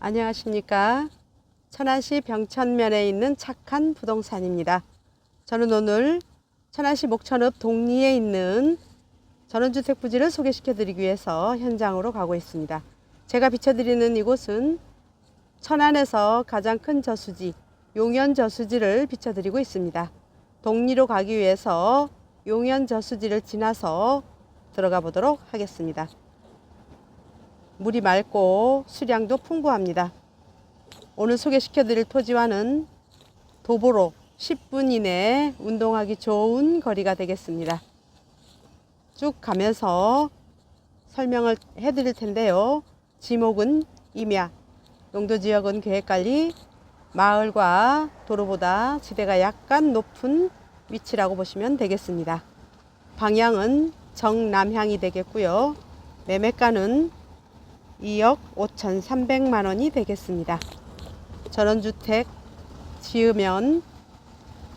안녕하십니까. 천안시 병천면에 있는 착한 부동산입니다. 저는 오늘 천안시 목천읍 동리에 있는 전원주택 부지를 소개시켜 드리기 위해서 현장으로 가고 있습니다. 제가 비춰드리는 이곳은 천안에서 가장 큰 저수지, 용현 저수지를 비춰드리고 있습니다. 동리로 가기 위해서 용현 저수지를 지나서 들어가 보도록 하겠습니다. 물이 맑고 수량도 풍부합니다. 오늘 소개시켜 드릴 토지와는 도보로 10분 이내 운동하기 좋은 거리가 되겠습니다. 쭉 가면서 설명을 해 드릴 텐데요. 지목은 임야, 용도 지역은 계획관리, 마을과 도로보다 지대가 약간 높은 위치라고 보시면 되겠습니다. 방향은 정남향이 되겠고요. 매매가는 2억 5,300만 원이 되겠습니다. 전원주택 지으면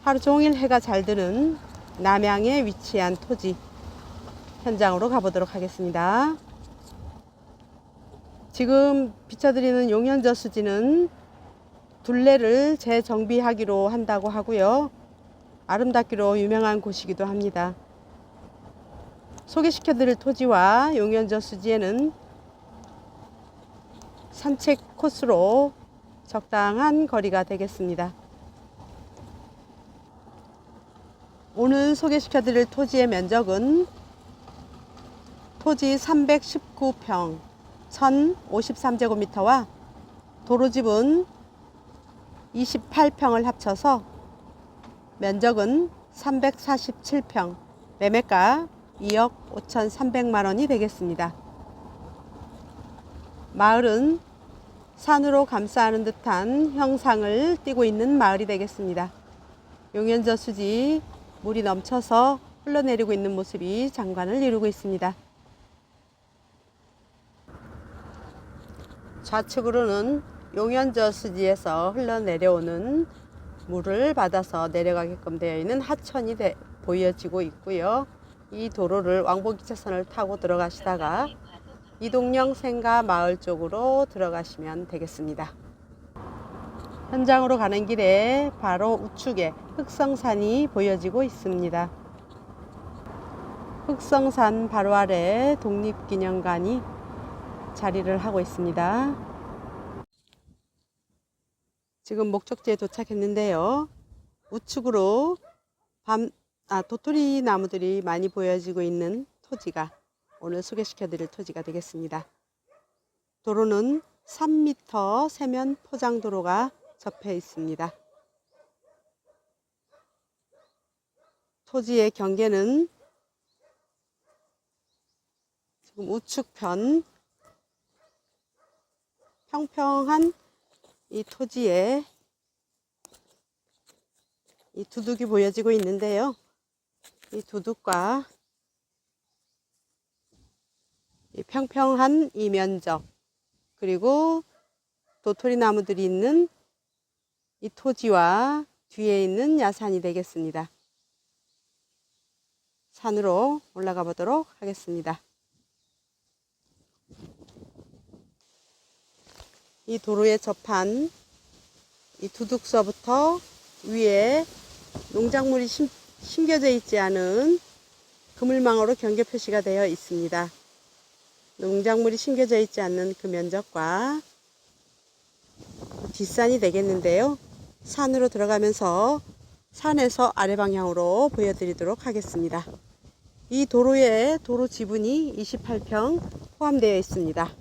하루 종일 해가 잘 드는 남양에 위치한 토지 현장으로 가보도록 하겠습니다. 지금 비춰드리는 용현저 수지는 둘레를 재정비하기로 한다고 하고요. 아름답기로 유명한 곳이기도 합니다. 소개시켜드릴 토지와 용현저 수지에는 산책 코스로 적당한 거리가 되겠습니다. 오늘 소개시켜 드릴 토지의 면적은 토지 319평 1053제곱미터와 도로집은 28평을 합쳐서 면적은 347평 매매가 2억 5,300만 원이 되겠습니다. 마을은 산으로 감싸는 듯한 형상을 띠고 있는 마을이 되겠습니다. 용현저 수지 물이 넘쳐서 흘러내리고 있는 모습이 장관을 이루고 있습니다. 좌측으로는 용현저 수지에서 흘러내려오는 물을 받아서 내려가게끔 되어 있는 하천이 되- 보여지고 있고요. 이 도로를 왕복기차선을 타고 들어가시다가 이동령 생가 마을 쪽으로 들어가시면 되겠습니다. 현장으로 가는 길에 바로 우측에 흑성산이 보여지고 있습니다. 흑성산 바로 아래 독립기념관이 자리를 하고 있습니다. 지금 목적지에 도착했는데요. 우측으로 밤, 아, 도토리 나무들이 많이 보여지고 있는 토지가 오늘 소개시켜 드릴 토지가 되겠습니다. 도로는 3m 세면 포장도로가 접해 있습니다. 토지의 경계는 지금 우측편 평평한 이 토지에 이 두둑이 보여지고 있는데요. 이 두둑과 이 평평한 이 면적 그리고 도토리 나무들이 있는 이 토지와 뒤에 있는 야산이 되겠습니다. 산으로 올라가 보도록 하겠습니다. 이 도로에 접한 이 두둑서부터 위에 농작물이 심, 심겨져 있지 않은 그물망으로 경계 표시가 되어 있습니다. 농작물이 심겨져 있지 않는 그 면적과 뒷산이 되겠는데요. 산으로 들어가면서 산에서 아래 방향으로 보여드리도록 하겠습니다. 이 도로에 도로 지분이 28평 포함되어 있습니다.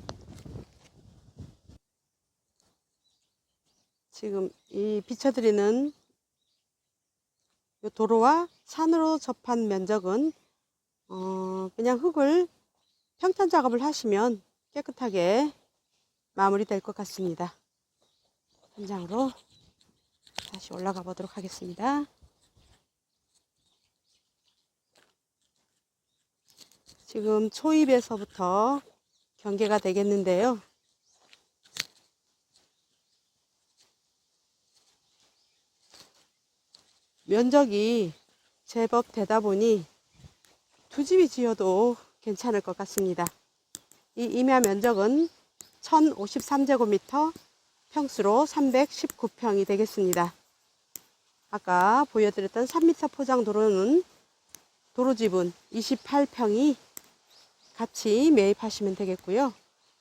지금 이 비춰드리는 이 도로와 산으로 접한 면적은 어, 그냥 흙을 평탄 작업을 하시면 깨끗하게 마무리될 것 같습니다. 현장으로 다시 올라가 보도록 하겠습니다. 지금 초입에서부터 경계가 되겠는데요. 면적이 제법 되다 보니 두 집이 지어도 괜찮을 것 같습니다. 이 임야 면적은 1053제곱미터 평수로 319평이 되겠습니다. 아까 보여드렸던 3m 포장 도로는 도로 지분 28평이 같이 매입하시면 되겠고요.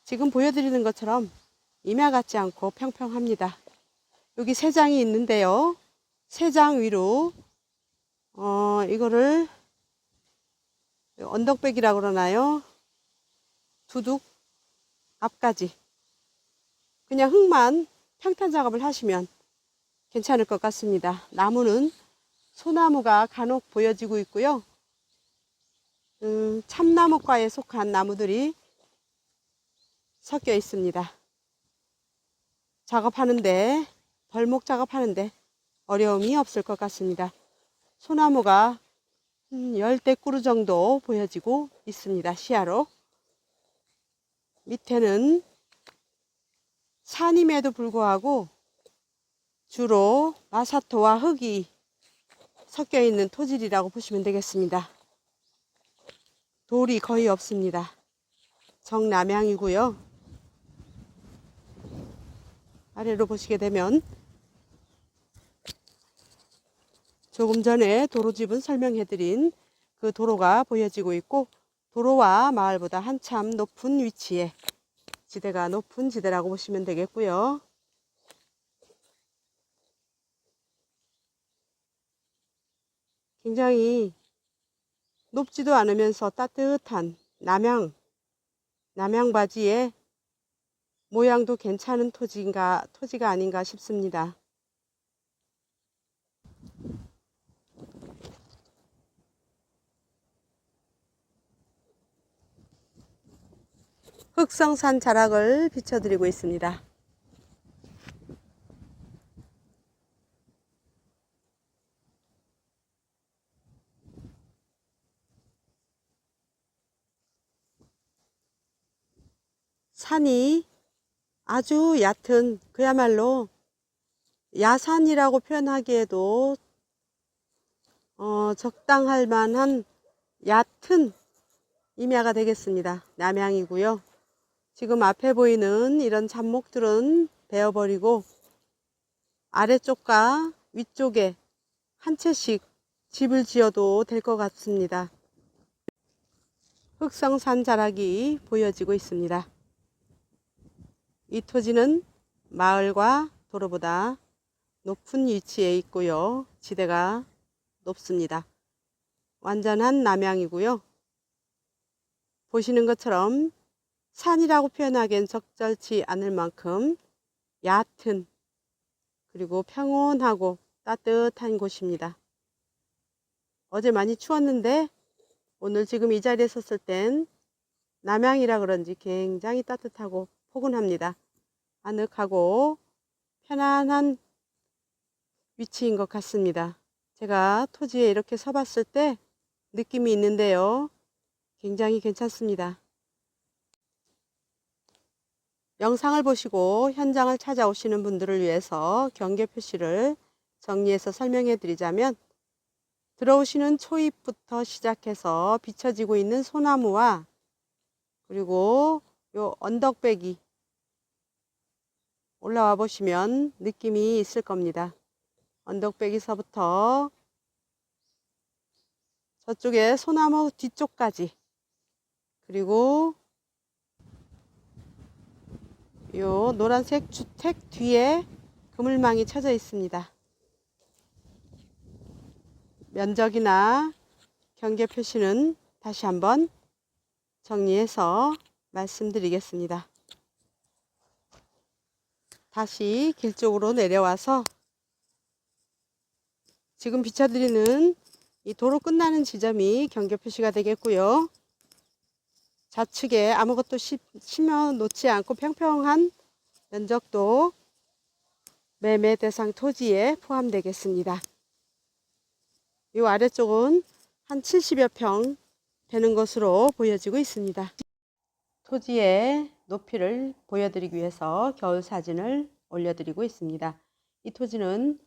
지금 보여드리는 것처럼 임야 같지 않고 평평합니다. 여기 세 장이 있는데요. 세 장 위로 어 이거를 언덕백이라고 그러나요? 두둑 앞까지 그냥 흙만 평탄 작업을 하시면 괜찮을 것 같습니다. 나무는 소나무가 간혹 보여지고 있고요. 음, 참나무과에 속한 나무들이 섞여 있습니다. 작업하는데, 벌목 작업하는데 어려움이 없을 것 같습니다. 소나무가 음, 열대 꾸루 정도 보여지고 있습니다. 시야로. 밑에는 산임에도 불구하고 주로 마사토와 흙이 섞여 있는 토질이라고 보시면 되겠습니다. 돌이 거의 없습니다. 정남향이고요. 아래로 보시게 되면 조금 전에 도로집은 설명해드린 그 도로가 보여지고 있고 도로와 마을보다 한참 높은 위치에 지대가 높은 지대라고 보시면 되겠고요. 굉장히 높지도 않으면서 따뜻한 남양, 남양 바지에 모양도 괜찮은 토지인가, 토지가 아닌가 싶습니다. 흑성산 자락을 비춰드리고 있습니다. 산이 아주 얕은 그야말로 야산이라고 표현하기에도 어, 적당할 만한 얕은 임야가 되겠습니다. 남양이고요. 지금 앞에 보이는 이런 잡목들은 베어버리고 아래쪽과 위쪽에 한 채씩 집을 지어도 될 것 같습니다. 흑성산 자락이 보여지고 있습니다. 이 토지는 마을과 도로보다 높은 위치에 있고요. 지대가 높습니다. 완전한 남양이고요. 보시는 것처럼 산이라고 표현하기엔 적절치 않을 만큼 얕은 그리고 평온하고 따뜻한 곳입니다. 어제 많이 추웠는데 오늘 지금 이 자리에 섰을 땐 남양이라 그런지 굉장히 따뜻하고 포근합니다. 아늑하고 편안한 위치인 것 같습니다. 제가 토지에 이렇게 서봤을 때 느낌이 있는데요. 굉장히 괜찮습니다. 영상을 보시고 현장을 찾아오시는 분들을 위해서 경계 표시를 정리해서 설명해 드리자면 들어오시는 초입부터 시작해서 비춰지고 있는 소나무와 그리고 요 언덕배기 올라와 보시면 느낌이 있을 겁니다. 언덕배기서부터 저쪽에 소나무 뒤쪽까지 그리고 요 노란색 주택 뒤에 그물망이 쳐져 있습니다. 면적이나 경계 표시는 다시 한번 정리해서 말씀드리겠습니다. 다시 길 쪽으로 내려와서 지금 비춰드리는 이 도로 끝나는 지점이 경계 표시가 되겠고요. 좌측에 아무것도 심어 놓지 않고 평평한 면적도 매매 대상 토지에 포함되겠습니다. 이 아래쪽은 한 70여 평 되는 것으로 보여지고 있습니다. 토지의 높이를 보여드리기 위해서 겨울 사진을 올려드리고 있습니다. 이 토지는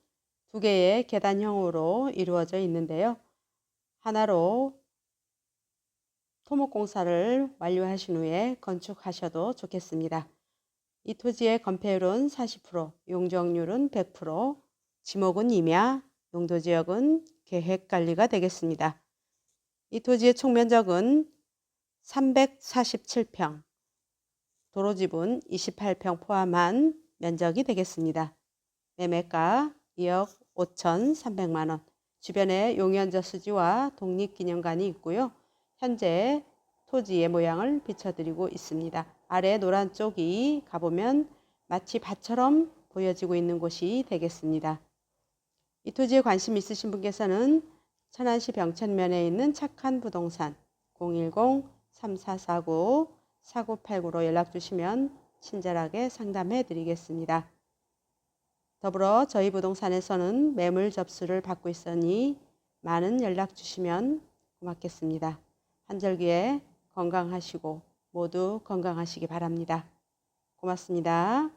두 개의 계단형으로 이루어져 있는데요. 하나로 토목공사를 완료하신 후에 건축하셔도 좋겠습니다. 이 토지의 건폐율은 40%, 용적률은 100%, 지목은 임야, 용도지역은 계획관리가 되겠습니다. 이 토지의 총면적은 347평, 도로지분 28평 포함한 면적이 되겠습니다. 매매가 2억 5천3백만 원. 주변에 용연저 수지와 독립기념관이 있고요. 현재 토지의 모양을 비춰드리고 있습니다. 아래 노란 쪽이 가보면 마치 밭처럼 보여지고 있는 곳이 되겠습니다. 이 토지에 관심 있으신 분께서는 천안시 병천면에 있는 착한 부동산 010-3449-4989로 연락 주시면 친절하게 상담해 드리겠습니다. 더불어 저희 부동산에서는 매물 접수를 받고 있으니 많은 연락 주시면 고맙겠습니다. 한절기에 건강하시고 모두 건강하시기 바랍니다. 고맙습니다.